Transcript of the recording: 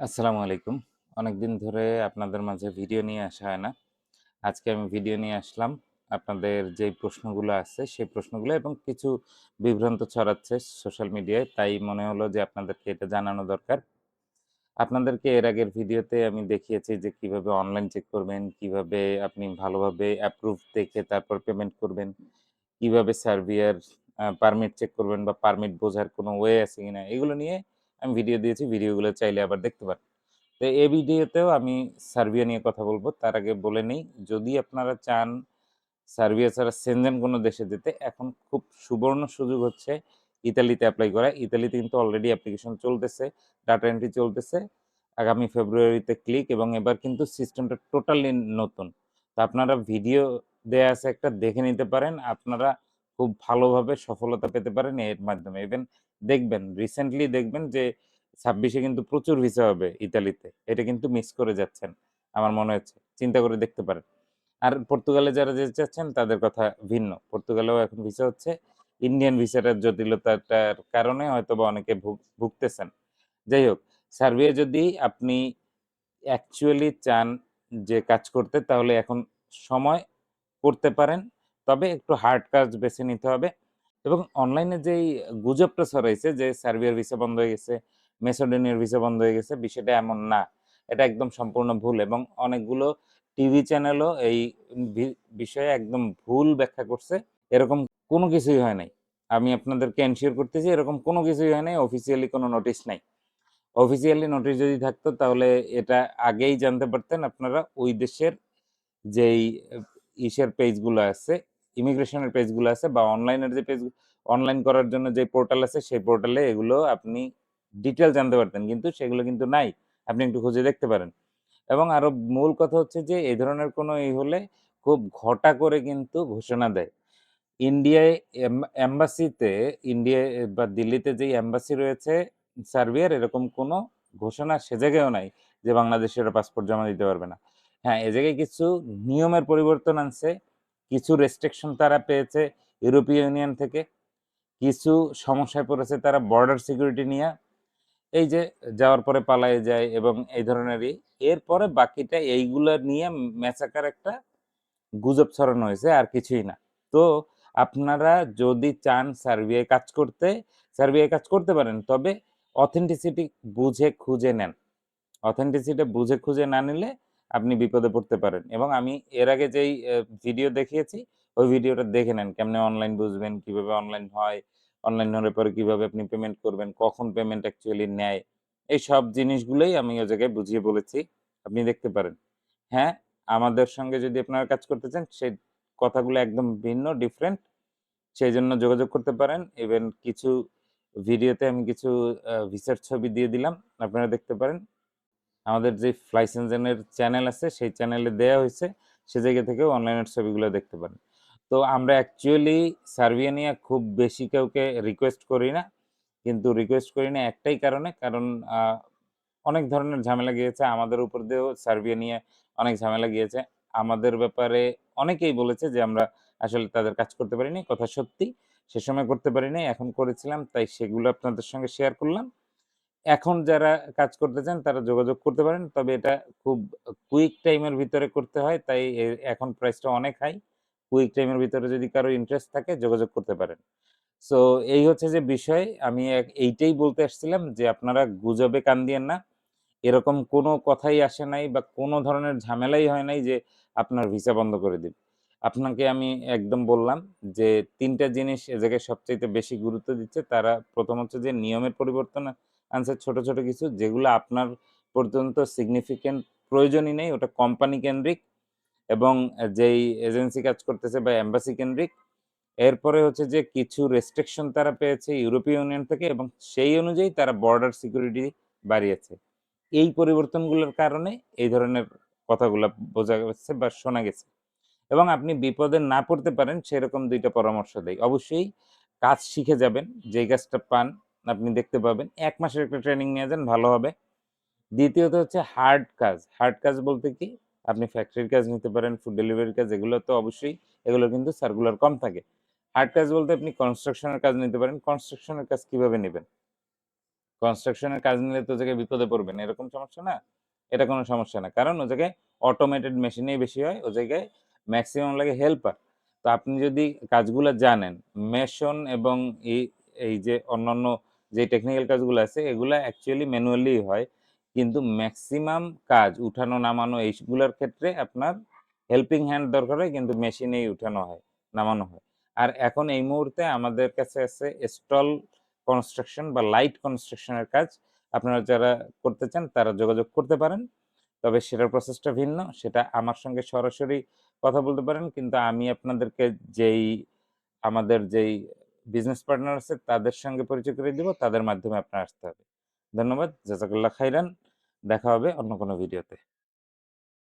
আসসালামু আলাইকুম। অনেকদিন ধরে আপনাদের মাঝে ভিডিও নিয়ে আসা হয় না। আজকে আমি ভিডিও নিয়ে আসলাম। আপনাদের যেই প্রশ্নগুলো আছে সেই প্রশ্নগুলো এবং কিছু বিভ্রান্ত ছড়াচ্ছে সোশ্যাল মিডিয়ায়। তাই মনে হলো যে আপনাদেরকে এটা জানানো দরকার। আপনাদেরকে এর আগের ভিডিওতে আমি দেখিয়েছি যে কীভাবে অনলাইন চেক করবেন, কীভাবে আপনি ভালোভাবে অ্যাপ্রুভ দেখে তারপর পেমেন্ট করবেন, কীভাবে সার্ভিয়ার পারমিট চেক করবেন বা পারমিট বোঝার কোনো ওয়ে আছে কিনা এগুলো নিয়ে আমি ভিডিও দিয়েছি। ভিডিওগুলো চাইলে আবার দেখতে পারেন। তো এই ভিডিওতেও আমি সার্বিয়া নিয়ে কথা বলব তার আগে বলে নেই, যদি আপনারা চান সার্বিয়া ছাড়া সেনজেন কোনো দেশে যেতে, এখন খুব সুবর্ণ সুযোগ হচ্ছে ইতালিতে অ্যাপ্লাই করা। ইতালিতে কিন্তু অলরেডি অ্যাপ্লিকেশন চলতেছে, ডাটা এন্ট্রি চলতেছে। আগামী ফেব্রুয়ারিতে ক্লিক এবং এবার কিন্তু সিস্টেমটা টোটালি নতুন। তো আপনারা ভিডিও দেয়া আছে একটা দেখে নিতে পারেন। আপনারা খুব ভালোভাবে সফলতা পেতে পারেন এর মাধ্যমে। ইভেন দেখবেন রিসেন্টলি দেখবেন যে ছাব্বিশে কিন্তু প্রচুর ভিসা হবে ইতালিতে। এটা কিন্তু মিস করে যাচ্ছেন। আমার মনে হচ্ছে। চিন্তা করে দেখতে পারেন। আর পর্তুগালে যারা যেতে চাচ্ছেন তাদের কথা ভিন্ন। পর্তুগালেও এখন ভিসা হচ্ছে। ইন্ডিয়ান ভিসাটার জটিলতাটার কারণে হয়তোবা অনেকে ভুগ ভুগতেছেন। যাই হোক, সার্বিয়া যদি আপনি অ্যাকচুয়ালি চান যে কাজ করতে তাহলে এখন সময় করতে পারেন। তবে একটু হার্ড কাজ বেছে নিতে হবে এবং অনলাইনে যেই গুজবটা ছড়াইছে যে সার্বিয়ার ভিসা বন্ধ হয়ে গেছে, মেসোডোনিয়ার ভিসা বন্ধ হয়ে গেছে, বিষয়টা এমন না। এটা একদম সম্পূর্ণ ভুল এবং অনেকগুলো টিভি চ্যানেলও এই বিষয়ে একদম ভুল ব্যাখ্যা করছে। এরকম কোনো কিছুই হয় নাই। আমি আপনাদেরকে এনশিওর করতেছি এরকম কোনো কিছুই হয় নাই। অফিসিয়ালি কোনো নোটিশ নাই। অফিসিয়ালি নোটিশ যদি থাকতো তাহলে এটা আগেই জানতে পারতেন আপনারা ওই দেশের যেই ইসের পেজগুলো আছে, ইমিগ্রেশনের পেজগুলো আছে বা অনলাইনের যে পেজ অনলাইন করার জন্য যে পোর্টাল আছে সেই পোর্টালে এগুলো আপনি ডিটেইল জানতে পারতেন। কিন্তু সেগুলো কিন্তু নাই। আপনি একটু খুঁজে দেখতে পারেন। এবং আরও মূল কথা হচ্ছে যে এই ধরনের কোনো ই হলে খুব ঘটা করে কিন্তু ঘোষণা দেয়। ইন্ডিয়ায় এম এম্বাসিতে ইন্ডিয়ায় বা দিল্লিতে যেই অ্যাম্বাসি রয়েছে সার্বিয়ার এরকম কোনো ঘোষণা সে জায়গায়ও নাই যে বাংলাদেশের পাসপোর্ট জমা দিতে পারবে না। হ্যাঁ, এ জায়গায় কিছু নিয়মের পরিবর্তন আনছে। কিছু রেস্ট্রিকশন তারা পেয়েছে ইউরোপীয় ইউনিয়ন থেকে। কিছু সমস্যায় পড়েছে তারা বর্ডার সিকিউরিটি নিয়ে এই যে যাওয়ার পরে পালায়ে যায় এবং এই ধরনেরই। এরপরে বাকিটা এইগুলো নিয়ে ম্যাচাকার একটা গুজব ছড়ানো হয়েছে আর কিছুই না। তো আপনারা যদি চান সার্বিয়ায় কাজ করতে, সার্বিয়ায় কাজ করতে পারেন। তবে অথেন্টিসিটি বুঝে খুঁজে নেন। অথেন্টিসিটি বুঝে খুঁজে না নিলে আপনি বিপদে পড়তে পারেন এবং আমি এর আগে যেই ভিডিও দেখিয়েছি, ওই ভিডিওটা দেখে নেন। কেমনে অনলাইন বুঝবেন, কীভাবে অনলাইন হয়, অনলাইন হওয়ার পরে কীভাবে আপনি পেমেন্ট করবেন, কখন পেমেন্ট অ্যাকচুয়ালি নেয়। এই সব জিনিসগুলোই আমি ওই জায়গায় বুঝিয়ে বলেছি। আপনি দেখতে পারেন। হ্যাঁ, আমাদের সঙ্গে যদি আপনারা কাজ করতে চান সেই কথাগুলো একদম ভিন্ন ডিফারেন্ট। সেই জন্য যোগাযোগ করতে পারেন। ইভেন কিছু ভিডিওতে আমি কিছু ভিসার ছবি দিয়ে দিলাম। আপনারা দেখতে পারেন। আমাদের যে ফ্লাইসেনজেনের চ্যানেল আছে, সেই চ্যানেলে দেয়া হয়েছে, সে জায়গা থেকেও অনলাইনের ছবিগুলো দেখতে পারেন। তো আমরা অ্যাকচুয়ালি সার্বিয়া নিয়ে খুব বেশি কাউকে রিকোয়েস্ট করি না। কিন্তু রিকোয়েস্ট করি না একটাই কারণে, কারণ অনেক ধরনের ঝামেলা গিয়েছে। আমাদের উপর দিয়েও সার্বিয়া নিয়ে অনেক ঝামেলা গিয়েছে। আমাদের ব্যাপারে অনেকেই বলেছে যে আমরা আসলে তাদের কাজ করতে পারিনি। কথা সত্যি। সে সময় করতে পারি নাই। এখন করেছিলাম, তাই সেগুলো আপনাদের সঙ্গে শেয়ার করলাম। এখন যারা কাজ করতে চান, তারা যোগাযোগ করতে পারেন। তবে এটা খুব কুইক টাইমের ভিতরে করতে হয়। তাই এখন প্রাইসটা অনেক হাই। কুইক টাইমের ভিতরে যদি কারও ইন্টারেস্ট থাকে, যোগাযোগ করতে পারেন। সো এই হচ্ছে যে বিষয়। আমি এইটাই বলতে আসছিলাম যে আপনারা গুজবে কান দিয়েন না। এরকম কোনো কথাই আসে নাই বা কোনো ধরনের ঝামেলাই হয় নাই যে আপনার ভিসা বন্ধ করে দিবে। আপনাকে আমি একদম বললাম যে ৩ টা জিনিস এ জায়গায় সবচাইতে বেশি গুরুত্ব দিচ্ছে। তারা প্রথম হচ্ছে যে নিয়মের পরিবর্তন আনছে ছোট, ছোট কিছু যেগুলো আপনার পর্যন্ত সিগনিফিকেন্ট প্রয়োজনই নেই। ওটা কোম্পানি কেন্দ্রিক এবং যেই এজেন্সি কাজ করতেছে বা এম্বাসি কেন্দ্রিক। এরপরে হচ্ছে যে কিছু রেস্ট্রিকশন তারা পেয়েছে ইউরোপীয় ইউনিয়ন থেকে এবং সেই অনুযায়ী তারা বর্ডার সিকিউরিটি বাড়িয়েছে। এই পরিবর্তনগুলোর কারণে এই ধরনের কথাগুলো বোঝা গেছে বা শোনা গেছে। এবং আপনি বিপদে না পড়তে পারেন সেরকম দুইটা পরামর্শ দেয় অবশ্যই কাজ শিখে যাবেন। যেই কাজটা পান আপনি দেখতে পাবেন। এক মাসের একটা ট্রেনিং নিয়ে যান ভালো হবে। দ্বিতীয়ত হচ্ছে হার্ড কাজ। হার্ড কাজ বলতে কি? আপনি ফ্যাক্টরির কাজ নিতে পারেন, ফুড ডেলিভারির কাজ এগুলো তো অবশ্যই এগুলো কিন্তু সার্কুলার কম থাকে। হার্ড কাজ বলতে আপনি কনস্ট্রাকশন এর কাজ নিতে পারেন। কনস্ট্রাকশন এর কাজ কীভাবে নিবেন? কনস্ট্রাকশনের কাজ নিলে তো জায়গায় বিপদে পড়বেন এরকম সমস্যা না এটা কোনো সমস্যা না কারণ ও জায়গায় অটোমেটেড মেশিনেই বেশি হয় ও জায়গায় ম্যাক্সিমাম লাগে হেল্পার তো আপনি যদি কাজগুলো জানেন মেশন এবং এই এই যে অন্যান্য যে টেকনিক্যাল কাজগুলো আছে, এগুলো অ্যাকচুয়ালি ম্যানুয়ালি হয়। কিন্তু ম্যাক্সিমাম কাজ, উঠানো, নামানো, এইগুলোর ক্ষেত্রে আপনার হেল্পিং হ্যান্ড দরকার হয়, কিন্তু মেশিনেই উঠানো হয়, নামানো হয়। আর এখন এই মুহূর্তে আমাদের কাছে আছে স্টল কনস্ট্রাকশন বা লাইট কনস্ট্রাকশনের কাজ। আপনারা যারা করতে চান, তারা যোগাযোগ করতে পারেন। তবে সেটার প্রসেসটা ভিন্ন, সেটা আমার সঙ্গে সরাসরি কথা বলতে পারেন। কিন্তু আমি আপনাদেরকে যেই, আমাদের যেই বিজনেস পার্টনার আছে তাদের সঙ্গে পরিচয় করে দিব, তাদের মাধ্যমে আপনার আসতে হবে। ধন্যবাদ, জাজাকুল্লাহ খাইরান, দেখা হবে অন্য কোনো ভিডিওতে